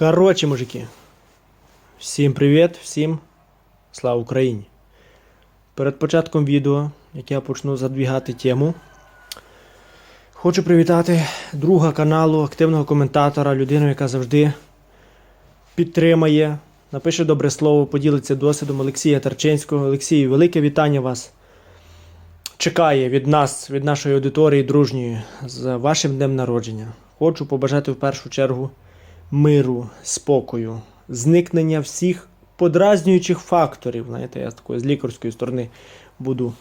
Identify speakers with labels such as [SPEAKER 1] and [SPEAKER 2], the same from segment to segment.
[SPEAKER 1] Коротше, мужики. Всім привіт, всім слава Україні. Перед початком відео, як я почну задвігати тему, хочу привітати друга каналу, активного коментатора, людину, яка завжди підтримає, напише добре слово, поділиться досвідом Олексія Тарчинського. Олексій, велике вітання вас. Чекає від нас, від нашої аудиторії дружньої з вашим днем народження. Хочу побажати в першу чергу миру, спокою, зникнення всіх подразнюючих факторів. Знаєте, я з такої з лікарської сторони буду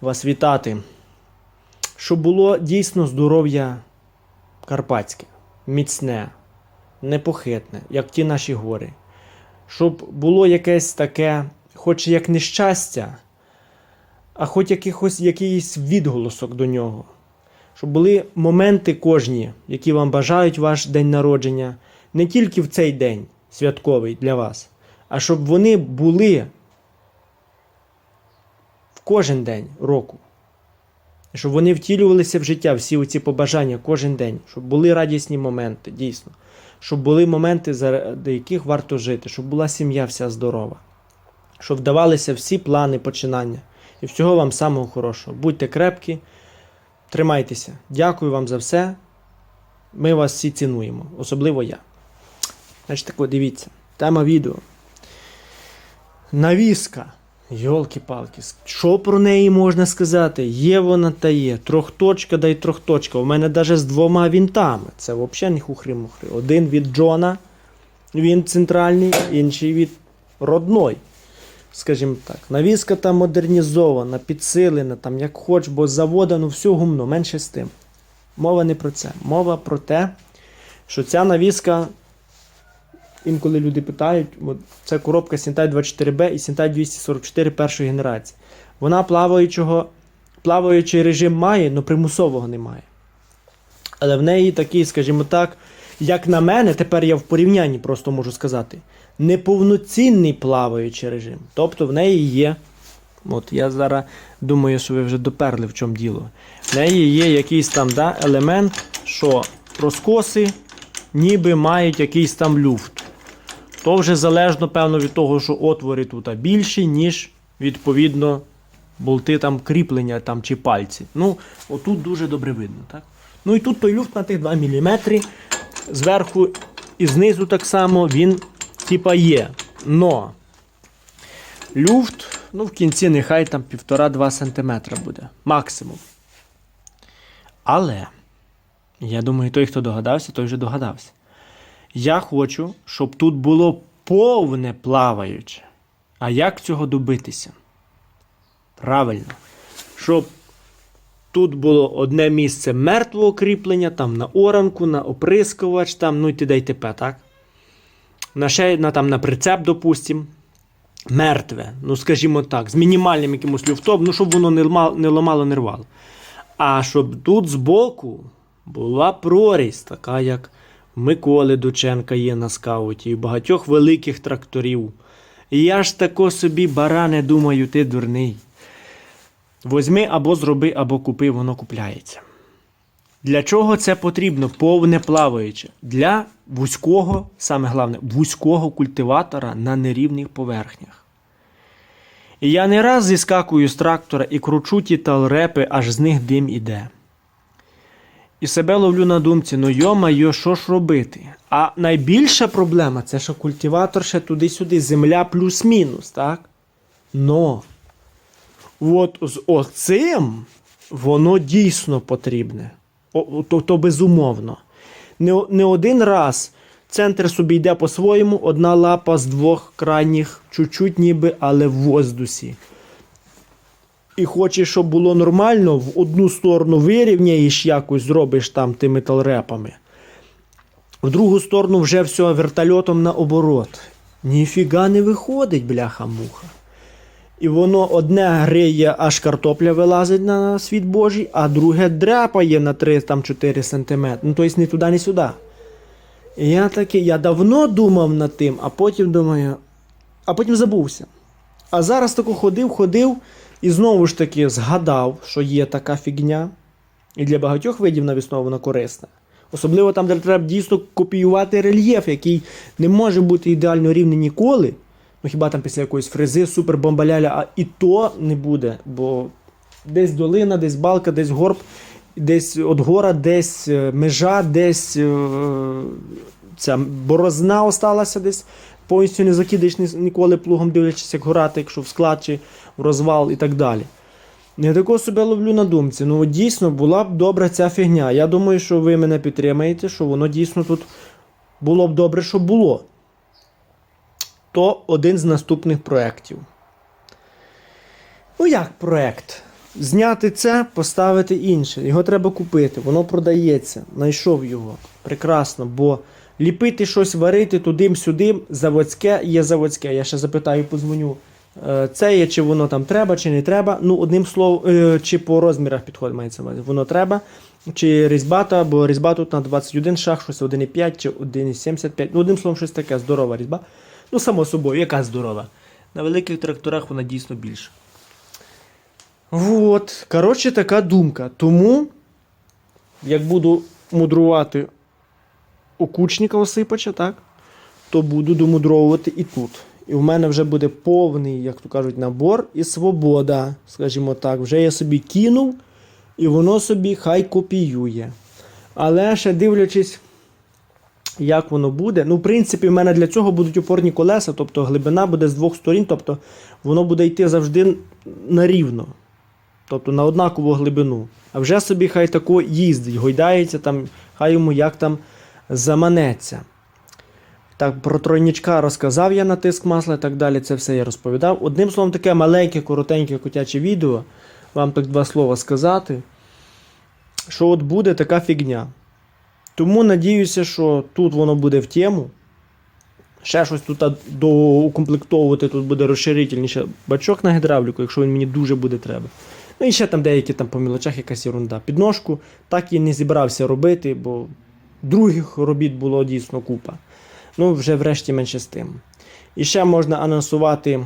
[SPEAKER 1] вас вітати. Щоб було дійсно здоров'я карпатське, міцне, непохитне, як ті наші гори. Щоб було якесь таке, хоч як нещастя, а хоч якихось, якийсь відголосок до нього. Щоб були моменти кожні, які вам бажають ваш день народження, не тільки в цей день святковий для вас, а щоб вони були в кожен день року. Щоб вони втілювалися в життя, всі оці побажання кожен день, щоб були радісні моменти, дійсно. Щоб були моменти, заради яких варто жити, щоб була сім'я вся здорова, щоб вдавалися всі плани, починання. І всього вам самого хорошого. Будьте крепкі, тримайтеся. Дякую вам за все. Ми вас всі цінуємо, особливо я. Значить, так дивіться, тема відео. Навіска. Йолки-палки, що про неї можна сказати? Є вона та є. Трьохточка да й трьохточка. У мене навіть з двома вінтами. Це взагалі не хухри-мухри. Один від Джона, він центральний, інший від родной. Скажімо так, навіска там модернізована, підсилена, там як хоч, бо завода, ну все гумно, менше з тим. Мова не про це. Мова про те, що ця навіска, інколи люди питають, от це коробка Sentai 24B і Sentai 244 першої генерації. Вона плаваючого, плаваючий режим має, але примусового немає. Але в неї такий, скажімо так, як на мене, тепер я в порівнянні просто можу сказати, неповноцінний плаваючий режим. Тобто в неї є. От я зараз думаю, що ви вже доперли в чому діло. В неї є якийсь там да, елемент, що розкоси ніби мають якийсь там люфт. То вже залежно, певно, від того, що отвори тут більші, ніж відповідно болти там кріплення там, чи пальці. Ну, отут дуже добре видно. так? Ну і тут той люфт на тих 2 мм. Зверху і знизу так само він типа є. Но люфт, ну в кінці нехай там 1,5-2 см буде. Максимум. Але, я думаю, той, хто догадався, той вже догадався. Я хочу, щоб тут було повне плаваюче. А як цього добитися? Правильно. Щоб тут було одне місце мертвого кріплення, там на оранку, на оприскувач, там, ну і т.д. і т.п., так? На ще на, там, на прицеп, допустим. Мертве, ну скажімо так, з мінімальним якимось люфтом, ну щоб воно не ламало, не ламало, не рвало. А щоб тут збоку була прорізь, така як Миколи Дученка є на скауті, і багатьох великих тракторів. І я ж тако собі баране думаю, ти дурний. Возьми або зроби, або купи, воно купляється. Для чого це потрібно? Повне плаваюче. Для вузького, саме головне, вузького культиватора на нерівних поверхнях. І я не раз зіскакую з трактора і кручу ті талрепи, аж з них дим іде. І себе ловлю на думці, ну йо-майо, що ж робити? А найбільша проблема це що культиватор ще туди-сюди, земля плюс-мінус, так? Но от з оцим воно дійсно потрібне. То, то безумовно. Не, не один раз центр собі йде по-своєму, одна лапа з двох крайніх, чуть-чуть ніби, але в воздусі. І хочеш, щоб було нормально, в одну сторону вирівняєш якось, зробиш там тими талрепами. В другу сторону вже все вертольотом наоборот. Ніфіга не виходить, бляха-муха. І воно одне гриє, аж картопля вилазить на світ Божий, а друге дряпає на 3-4 см. Ну, тобто не туди, ні сюди. І я таки, я давно думав над тим, а потім думаю, а потім забувся. А зараз тако ходив, ходив і знову ж таки згадав, що є така фігня. І для багатьох видів навісно вона корисна. Особливо там, де треба дійсно копіювати рельєф, який не може бути ідеально рівний ніколи. Ну хіба там після якоїсь фрези, супер бомбаляля, а і то не буде, бо десь долина, десь балка, десь горб, десь от гора, десь е, межа, десь е, ця борозна осталася десь. Повністю не закидаєш ніколи плугом, дивлячись, як горати, якщо в склад чи в розвал і так далі. Я такого себе ловлю на думці. Ну, дійсно була б добра ця фігня. Я думаю, що ви мене підтримаєте, що воно дійсно тут було б добре, що було. То один з наступних проєктів. Ну, як проєкт? Зняти це, поставити інше. Його треба купити, воно продається. Найшов його. Прекрасно, бо ліпити щось варити туди-сюди, заводське є заводське. Я ще запитаю, позвоню. е, Це є, чи воно там треба, чи не треба. Ну, одним словом, е, чи по розмірах підходить мається увазі. Воно треба. Чи різьбата, бо різьба тут на 21 шаг, щось 1,5 чи 1,75. Ну, одним словом, щось таке, здорова різьба. Ну, само собою, яка здорова. На великих тракторах вона дійсно більша. Вот, коротше, така думка. Тому, як буду мудрувати у кучника Осипача, так, то буду домудровувати і тут. І в мене вже буде повний, як то кажуть, набор і свобода. Скажімо так, вже я собі кинув, і воно собі хай копіює. Але ще дивлячись, як воно буде. Ну, в принципі, в мене для цього будуть опорні колеса, тобто глибина буде з двох сторін, тобто воно буде йти завжди на рівно. Тобто на однакову глибину. А вже собі хай тако їздить, гойдається там, хай йому як там заманеться. Так, про тройнічка розказав я на тиск масла і так далі. Це все я розповідав. Одним словом, таке маленьке, коротеньке котяче відео. Вам так два слова сказати. Що от буде така фігня. Тому надіюся, що тут воно буде в тему. Ще щось тут доукомплектовувати, тут буде розширительніше бачок на гідравліку, якщо він мені дуже буде треба. Ну і ще там деякі там по мілочах якась ерунда. Підножку так і не зібрався робити, бо других робіт було дійсно купа. Ну, вже врешті менше з тим. І ще можна анонсувати.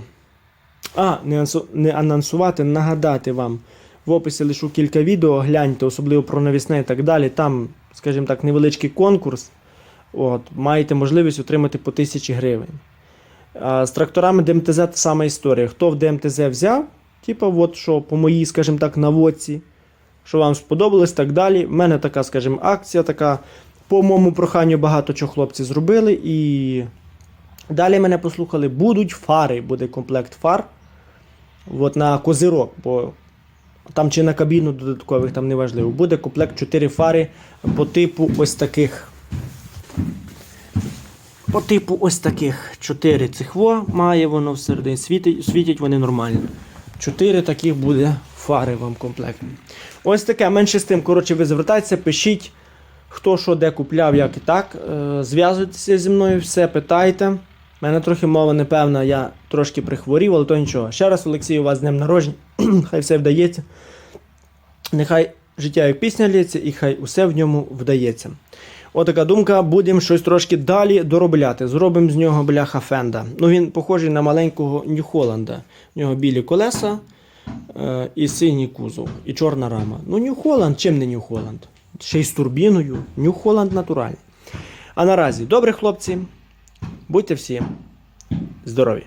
[SPEAKER 1] А, не, анонсувати, нагадати вам. В описі лишу кілька відео, гляньте, особливо про навісне і так далі. Там, скажімо так, невеличкий конкурс. От, маєте можливість отримати по 1000 гривень. А з тракторами ДМТЗ та сама історія. Хто в ДМТЗ взяв, типу, от що по моїй, скажімо так, наводці, що вам сподобалось, так далі. У мене така, скажімо, акція така. По моєму проханню багато чого хлопці зробили. І далі мене послухали, будуть фари, буде комплект фар. От на козирок, бо там чи на кабіну додаткових, там неважливо. Буде комплект 4 фари по типу ось таких. По типу ось таких 4 цихво має воно всередині. Світить, світять вони нормально. 4 таких буде фари вам комплект. Ось таке, менше з тим, коротше, ви звертайтеся, пишіть, хто що де купляв, як і так. Е, Зв'язуйтеся зі мною, все питайте. У мене трохи мова непевна, я трошки прихворів, але то нічого. Ще раз, Олексій, у вас з днем народження. хай все вдається. Нехай життя як пісня лється, і хай усе в ньому вдається. Отака думка, будемо щось трошки далі доробляти. Зробимо з нього бляха фенда. Ну він похожий на маленького Нью-Холланда. У нього білі колеса е, і синій кузов, і чорна рама. Ну, Нью-Холланд, чим не Нью-Холланд? Ще й з турбіною. Нью-Холланд натуральний. А наразі, добре, хлопці, будьте всі здорові!